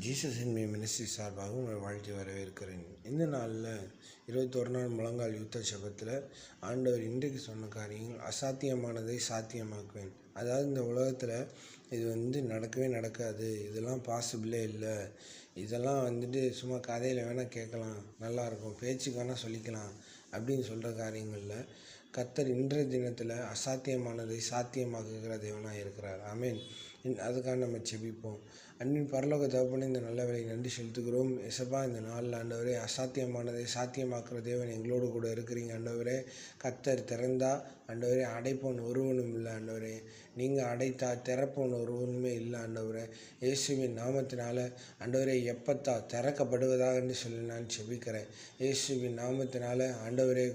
Jesus இன்மை ministry சார்பாக உங்களை வாழ்த்தி வரவேற்கிறேன் இந்த நாளில் இருபத்தொரு நாள் முழங்கால் யுத்த சபத்தில் ஆண்டவர் இன்றைக்கு சொன்ன காரியங்கள் அசாத்தியமானதை சாத்தியமாக்குவேன். அதாவது இந்த உலகத்தில் இது வந்து நடக்கவே நடக்காது. இதெல்லாம் பாசிபிளே இல்லை. இதெல்லாம் வந்துட்டு சும்மா கதையில் வேணால் கேட்கலாம். நல்லாயிருக்கும் பேச்சுக்கு வேணால் சொல்லிக்கலாம். அப்படின்னு சொல்கிற காரியங்களில் கத்தர் இன்றைய தினத்தில் அசாத்தியமானதை சாத்தியமாக்குகிற தேவனாக இருக்கிறார். ஆமீன். அதுக்காக நம்ம செபிப்போம் அன்பின் பரலோக தகப்பன இந்த நல்ல வேலை நன்றி செலுத்துகிறோம். எசப்பா இந்த நாளில் ஆண்டவரே அசாத்தியமானதை சாத்தியமாக்குற தேவன் எங்களோடு கூட இருக்கிறீங்க ஆண்டவரே. கத்தர் திறந்தா ஆண்டவரே அடைப்போன் ஒருவனும் இல்லை ஆண்டவரே. நீங்கள் அடைத்தா திறப்போன் ஒருவனுமே இல்லை ஆண்டவரே. இயேசுவின் நாமத்தினால் ஆண்டவரே எப்பத்தா திறக்கப்படுவதாக என்று சொல்லி நான் செபிக்கிறேன் இயேசுவின் நாமத்தினால் ஆண்டவரே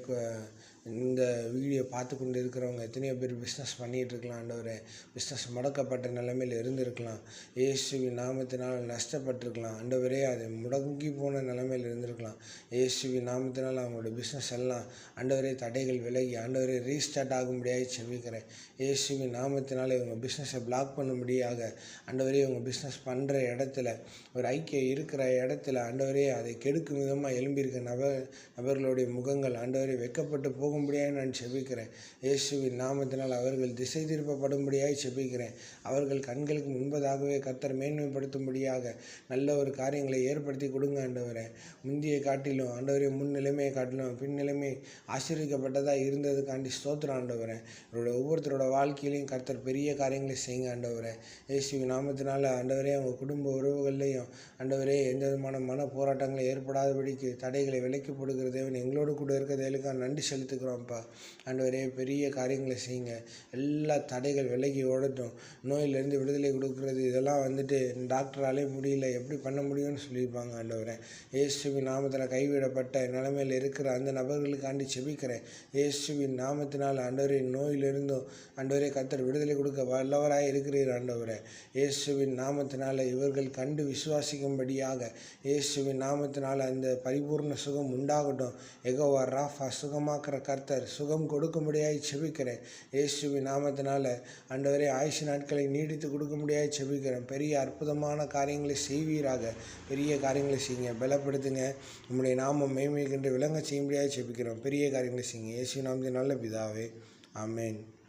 இந்த வீடியோ பார்த்து கொண்டு இருக்கிறவங்க எத்தனையோ பேர் பிஸ்னஸ் பண்ணிகிட்ருக்கலாம் ஆண்டவரே பிஸ்னஸ் முடக்கப்பட்ட நிலைமையில் இருந்திருக்கலாம். இயேசுவின் நாமத்தினால் நஷ்டப்பட்டிருக்கலாம் ஆண்டவரே அது முடங்கி போன நிலைமையில் இருந்திருக்கலாம். இயேசுவின் நாமத்தினால் அவங்களோட பிஸ்னஸ் எல்லாம் ஆண்டவரே தடைகள் விலகி ஆண்டவரே ரீஸ்டார்ட் ஆகும்படியாக செவிக்கிறேன் இயேசுவின் நாமத்தினால் இவங்க பிஸ்னஸை பிளாக் பண்ணும்படியாக ஆண்டவரே இவங்க பிஸ்னஸ் பண்ணுற இடத்துல ஒரு ஐக்கியம் இருக்கிற இடத்துல ஆண்டவரே அதை கெடுக்கும் விதமாக எழும்பியிருக்க நபர் நபர்களுடைய முகங்கள் ஆண்டவரே வெக்கப்பட்டு போக போகும்படியாக நான் செபிக்கிறேன். இயேசுவின் நாமத்தினால் அவர்கள் திசை திருப்பப்படும்படியாக செபிக்கிறேன். அவர்கள் கண்களுக்கு முன்பதாகவே கத்தர் மேன்மைப்படுத்தும்படியாக நல்ல ஒரு காரியங்களை ஏற்படுத்தி கொடுங்க ஆண்டவரை. முந்தியை காட்டிலும் ஆண்டவரை முன் நிலைமையை காட்டிலும் பின் நிலைமை ஆசிரியக்கப்பட்டதாக இருந்ததுக்காண்டி ஸ்தோத்திரம் ஆண்டவரை. அவரோட ஒவ்வொருத்தரோட வாழ்க்கையிலையும் கர்த்தர் பெரிய காரியங்களை செய்யுங்க ஆண்டவரை. இயேசுவின் நாமத்தினால் ஆண்டவரே அவங்க குடும்ப உறவுகள்லையும் ஆண்டவரே எந்த விதமான மன போராட்டங்களை ஏற்படாதபடிக்கு தடைகளை விலக்கி போடுகிற தேவன் எங்களோடு கூட இருக்கிற தேவனுக்காக நன்றி செலுத்துகிறோம் ஆண்டு ஆண்டவரே பெரிய காரியங்களை செய்யுங்க. எல்லா தடைகள் விலகி ஓடட்டும். நோயிலேருந்து விடுதலை கொடுக்குறது. இதெல்லாம் வந்துட்டு டாக்டராலே முடியல. எப்படி பண்ண முடியும்னு சொல்லியிருப்பாங்க ஆண்டவரே. இயேசுவின் நாமத்தில் கைவிடப்பட்ட நிலைமையில் இருக்கிற அந்த நபர்களுக்காண்டி செபிக்கிறேன். இயேசுவின் நாமத்தினால் ஆண்டவரே நோயிலிருந்தும் ஆண்டவரே கத்தர் விடுதலை கொடுக்க வல்லவராக இருக்கிறீர் ஆண்டவரே. இயேசுவின் நாமத்தினால் இவர்கள் கண்டு விசுவாசிக்கும்படியாக இயேசுவின் நாமத்தினால் அந்த பரிபூர்ண சுகம் உண்டாகட்டும். எகோவா ராஃபா சுகமாக்குற கர்த்தர் சுகம் கொடுக்கும்படியாய் செபிக்கிறேன். இயேசுவின் நாமத்தினால அண்டவரே ஆயுஷ் நாட்களை நீடித்து கொடுக்கும்படியாய் செபிக்கிறேன். பெரிய அற்புதமான காரியங்களை செய்வீராக. பெரிய காரியங்களை செய்யுங்க. பலப்படுத்துங்க. நம்முடைய நாமம் மேன்மைக்கின்ற விளங்க செய்யும்படியாக செபிக்கிறோம். பெரிய காரியங்களை செய்யுங்க. இயேசு நாமத்தின் நல்ல பிதாவே. ஆமேன்.